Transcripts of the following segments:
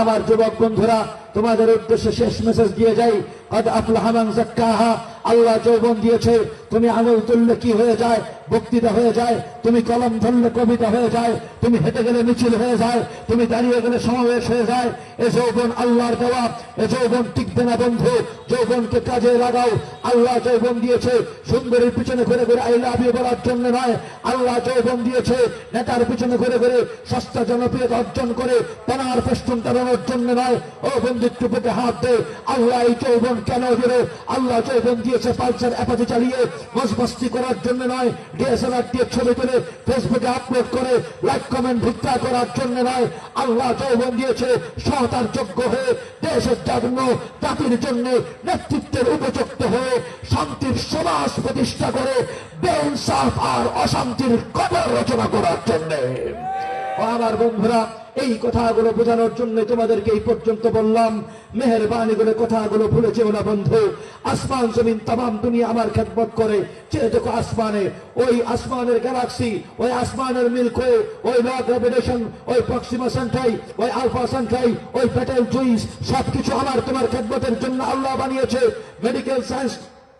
আমার যুবক বন্ধুরা, তোমাদের উদ্দেশ্যে শেষ মেসেজ দিয়ে যাই। কদ আফলাহামান জাক্কাহা আল্লাহ যৌবন দিয়েছে। তুমি আঙুল তুললে কি হয়ে যায়? বক্তৃতা হয়ে যায়? তুমি কলম ধরলে কবিতা হয়ে যায়? তুমি হেঁটে গেলে মিছিল হয়ে যায়? তুমি দাঁড়িয়ে গেলে সমাবেশ হয়ে যায়? এ যৌবন আল্লাহর দেওয়া। এ যৌবন টিকবে না, বন্ধু। যৌবনকে কাজে লাগাও। আল্লাহ যৌবন দিয়েছে। সুন্দরীর পিছনে ঘুরে ঘুরে আই লাভ বলার জন্য নয়। আল্লাহ যৌবন দিয়েছে। নেতার পিছনে ঘুরে ঘুরে সস্তা জনপ্রিয়তা অর্জন করে পানার ফেস্টুন টানানোর জন্য নয়। ও বন্ধুত্ব পেটে হাত দে। আল্লাহ এই যৌবন কেন দিলে? আল্লাহ যৌবন দিয়েছে পালসার অ্যাপাচি চালিয়ে। মজমস্তি করার জন্য নয় ডিএসএলআর দিয়ে ছবি তুলে ফেসবুকে আপলোড করে লাইক কমেন্ট ভিক্ষা করার জন্য নয়। আল্লাহ যৌবন দিয়েছে সহতার যোগ্য হয়ে, দেশের জন্য, জাতির জন্য নেতৃত্বের উপযুক্ত হয়ে, শান্তির সমাজ প্রতিষ্ঠা করে, বেইনসাফ আর অশান্তির কবর রচনা করার জন্যে। আমার বন্ধুরা, এই কথাগুলো বোঝানোর জন্য তোমাদেরকে এই পর্যন্ত বললাম। মেহরবানি করে কথাগুলো ভুলে যেও না বন্ধু। আসমান, জমিন তাম দুনিয়া আমার খেদমত করে। চেয়ে দেখো আসমানে, ওই আসমানের গ্যালাক্সি ওই আসমানের মিল্কওয়ে ওই ল গ্রাভিটেশন ওই প্রক্সিমা সেন্ট্রাই ওই আলফা সেন্ট্রাই ওই প্যাটেল জুইস সবকিছু আমার তোমার খেদমতের জন্য আল্লাহ বানিয়েছে। মেডিকেল সায়েন্স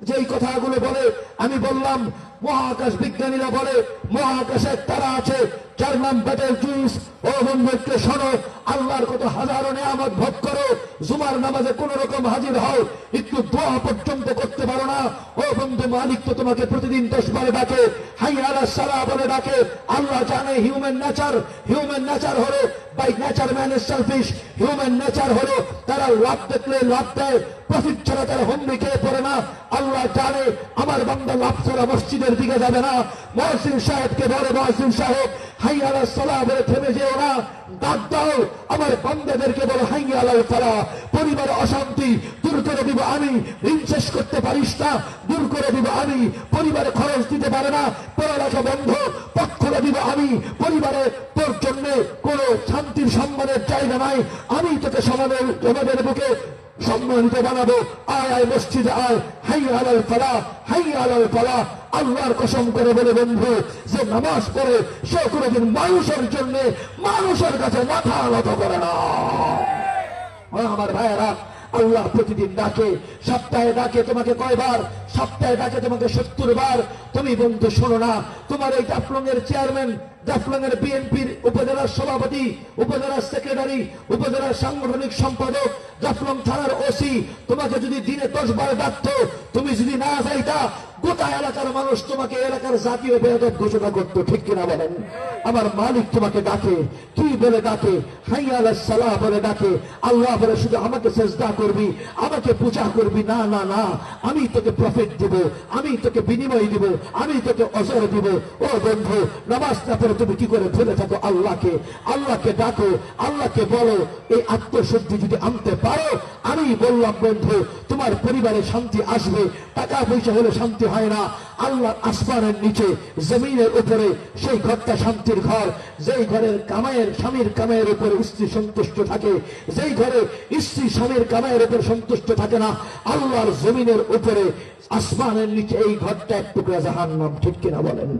যেই কথাগুলো বলে, আমি বললাম, মহাকাশ বিজ্ঞানীরা বলে, মহাকাশের তারা আছে, যার নাম ব্যাটেল জুইস ও শোনো, আল্লাহর কত হাজারো নিয়ামত ভোগ করো। জুমার নামাজে কোন রকম হাজির হও, একটু দোয়া পর্যন্ত করতে পারো না। ও বন্ধু মালিক, তো তোমাকে প্রতিদিন দশ বারে ডাকে, হাই আলা সালা বলে ডাকে। আল্লাহ জানে হিউম্যান নেচার হিউম্যান নেচার হলো by nature man is selfish human nature হলো তারা লাভ দেখলে লাভ দেয় প্রফিট ছাড়া তারা হুমড়ি খেয়ে পড়ে না। আল্লাহ জানে আমার বান্দা লাভ ছাড়া মসজিদের দিকে যাবে না। মহসিন সাহেবকে বলে, মহসিন সাহেব হাই আলা সালা বলে থেমে যেও না। ডাক দাও। আমার বান্দাদেরকে বলো, হাই আলা সালা, পরিবার অশান্তি, দূর করে দিব আমি। ঋণ শেষ করতে পারিস না, দূর করে দিব আমি। পরিবারে খরচ দিতে পারে না, পড়ালেখা বন্ধ পথ দিব আমি। পরিবারে তোর জন্য কোনো শান্তির সম্মানের জায়গা নাই। আমি তোকে সমানের তোমাদের বুকে সম্মানিত বানাবো। আয় আয়, মসজিদে আয়। হাই আলাল ফালা, হাই আলাল ফালা। আল্লাহর কসম করে বলে, বন্ধু, যে নামাজ পড়ে সে কোনোদিন মানুষের জন্য মানুষের কাছে মাথা নত করে না। আমার ভাইয়েরা, আল্লাহ প্রতিদিন ডাকে, সপ্তাহে ডাকে তোমাকে কয়বার, সপ্তাহে ডাকে তোমাকে সত্তর বার তুমি বন্ধু শোনো না, তোমার এই জাফলং এর চেয়ারম্যান জাফলং বিএনপির উপজেলার সভাপতি উপজেলার সেক্রেটারি উপজেলার সাংগঠনিক সম্পাদক জাফলং থানার ওসি, তোমাকে যদি দিনে দশ বার ডাকতো, তুমি যদি না যাইতা, গোটা এলাকার মানুষ তোমাকে এলাকার জাতীয় বেয়াদব ঘোষণা করতো, ঠিক কিনা বলেন? আমার মালিক তোমাকে ডাকে কি বলে ডাকে, হাই আল্লাহ সালাহ বলে ডাকে, আল্লাহ বলে শুধু আমাকে চেষ্টা করবি, আমাকে পূজা করবি, না না না। আমি তোকে প্রফিট দিব, আমি তোকে বিনিময় দিব, আমি তোকে অজর দিব। ও বন্ধু, নামাজ না পড়ে তুমি কি করে ভুলে থাকো আল্লাহকে? আল্লাহকে ডাকো, আল্লাহকে বলো, এই আত্মশুদ্ধি যদি আনতে পারো আমি বললাম, বন্ধু তোমার পরিবারে শান্তি আসবে টাকা পয়সা হলে শান্তি হয় না। আল্লাহ আসমানের নিচে, জমিনের উপরে, সেই ঘরটা শান্তির ঘর। যেই ঘরের কামায়ের স্বামীর কামায়ের উপরে স্ত্রী সন্তুষ্ট থাকে, যেই ঘরে স্ত্রী স্বামীর কামায়ের উপর সন্তুষ্ট থাকে না, আল্লাহর জমিনের উপরে, আসমানের নিচে এই ঘরটা এক টুকরা জাহান্নাম, ঠিক কিনা বলেন?